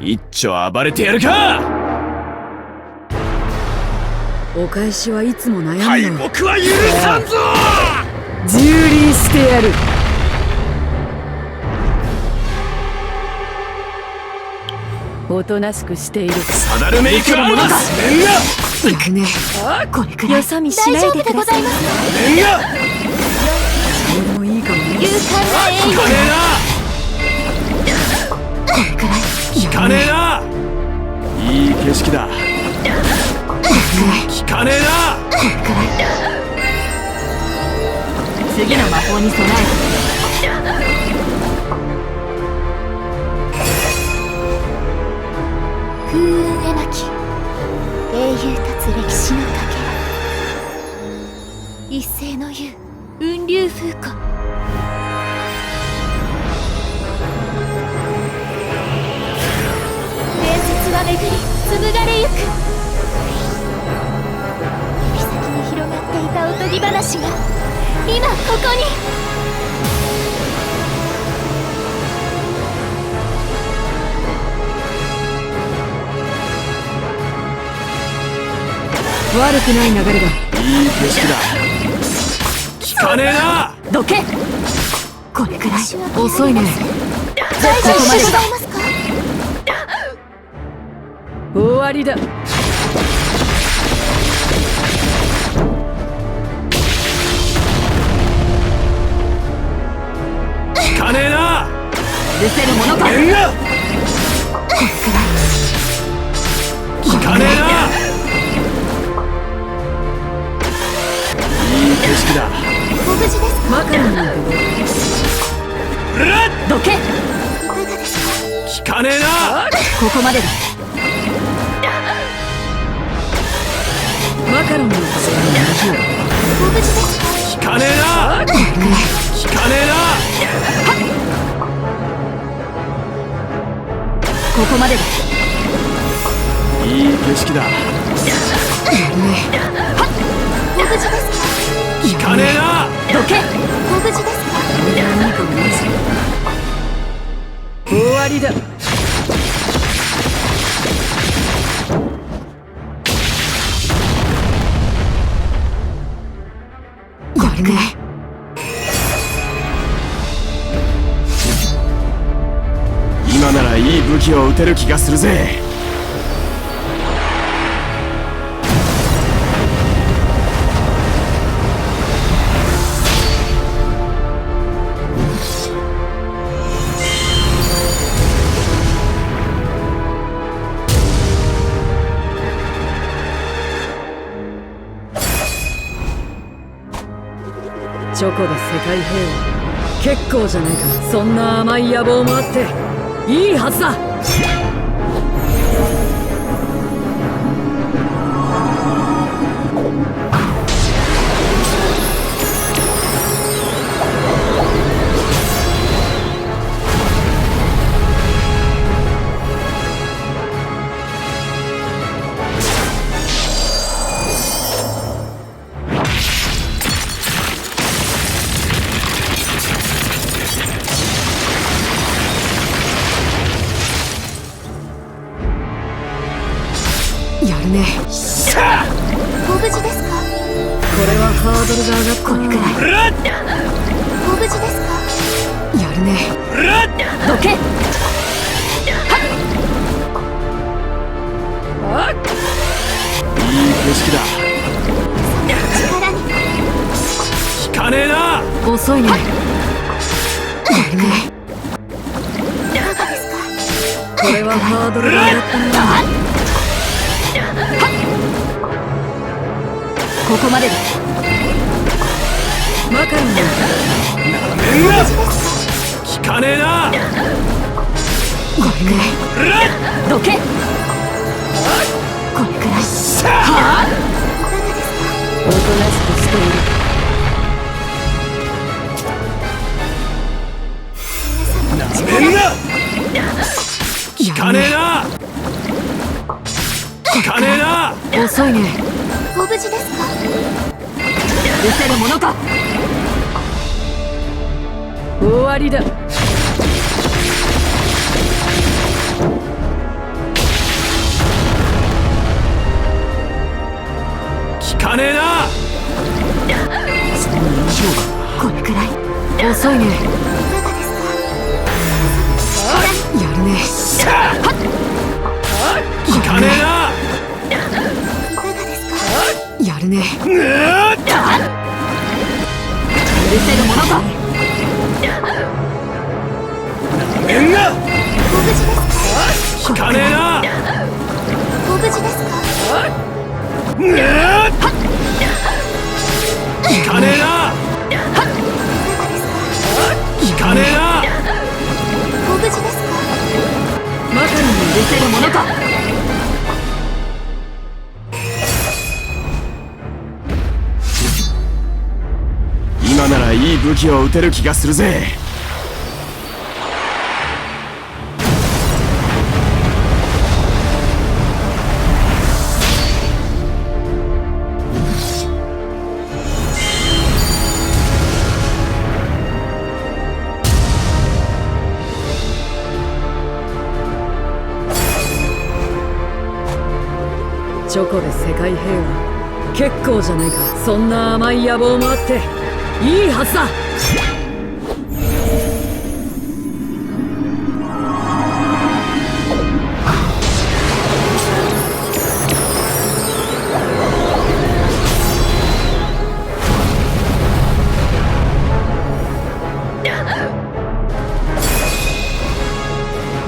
一丁暴れてやるか！お返しはいつも悩敗むの北は許さんぞ！蹂躙してやる。おとなしくしている。サダルメイクアルマスレンガ行くね。これくら。いよさみしないでください。レン敢な英聞かねこれくらいえな。聞かねえな。いい景色だ。聞かねえな。次の魔法に備え風雲絵巻。英雄立つ歴史のかけら一斉の湯雲流風湖巡り紡がれゆく。指先に広がっていたおとぎ話が今ここに。悪くない流れだ。いい景色だ。聞かねえな。どけ。これくらい遅いね。大丈夫。ででございます。か終わりだ。聞かねえな。許せるものか。聞かねえな。いい景色だ。ご無事ですか？マカロンどけ。聞かねえな。ここまでだカロンのになるご無事ですか聞かねえな。聞かねえな。ここまでだ。いい景色だ。ご無事ですか聞かねえな。どけ。ご無事ですか？何かもなし終わりだく。今ならいい武器を撃てる気がするぜ。チョコで世界平和。結構じゃないか。そんな甘い野望もあって。いいはずだ。やるね。ご無事ですかこれはハードルが上がったこれくらい。うらっご無事ですか？やるね。うらっ。どけいい景色だ。力に。聞かねえな。遅いね。やるね。これはハードルが上がったなここまでだ。マカロンだレンガ聞かねえな。これくらい。どけ。これくらい。はあ。おとなしくしている。レンガ聞かねえな。聞かねえな。遅いねご無事ですか？失せるものか。終わりだ。みんな！ご無事ですか？聞かねえな！ご無事ですか？かねえな！いかねえな！ご無事ですか？に許せるものか！今ならいい武器を撃てる気がするぜチョコで世界平和。結構じゃないか。そんな甘い野望もあって。いいはずだ。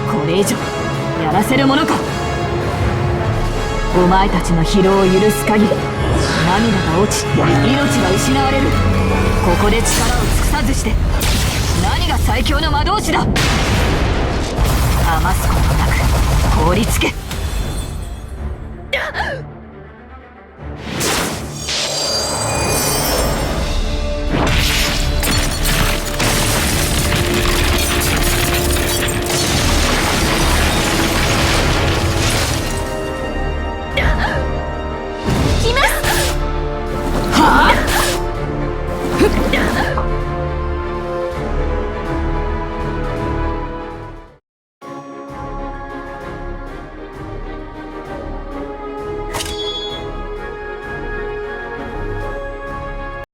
これ以上やらせるものか。お前たちの疲労を許す限り涙が落ち命が失われる。ここで力を尽くさずして何が最強の魔導士だ。余すことなく凍りつけ。